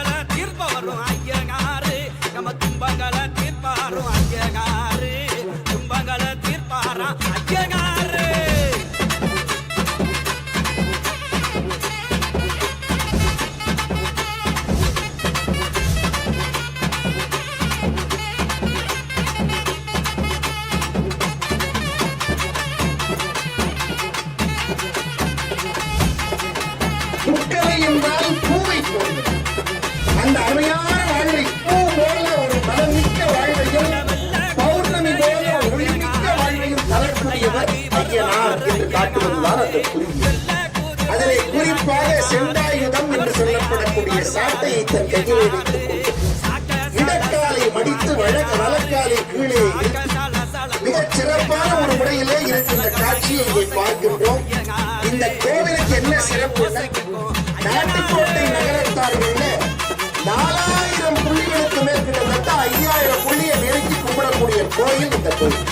துன்பங்களை தீர்ப்பவரும் ஐயனாரு. நம்ம துன்பங்களை தீர்ப்பாரும் ஐயனாரு. துன்பங்களை தீர்ப்பாரா ஐயனாரு. பூவை போடுங்கள் அந்த குறியீடு அதிலே குறிப்பாக செண்டாயுதம் என்று சொல்லப்படக்கூடிய சாட்டையை தன் கையிலே வைத்துக் கொண்டு இடக்காலை மடித்து வழக்க வழக்காலை கீழே மிகச் சிறப்பான ஒரு முறையிலே இருக்கின்ற காட்சியை இங்கே பார்க்கின்றோம். இந்த கோவிலுக்கு என்ன சிறப்பு? நாட்டுக்கோட்டை நகரத்தார்கள் நாலாயிரம் புள்ளிகளுக்கு மேல் ஐயாயிரம் புள்ளியை நெருக்கி கும்பிடக்கூடிய கோயில் இந்த கோயில்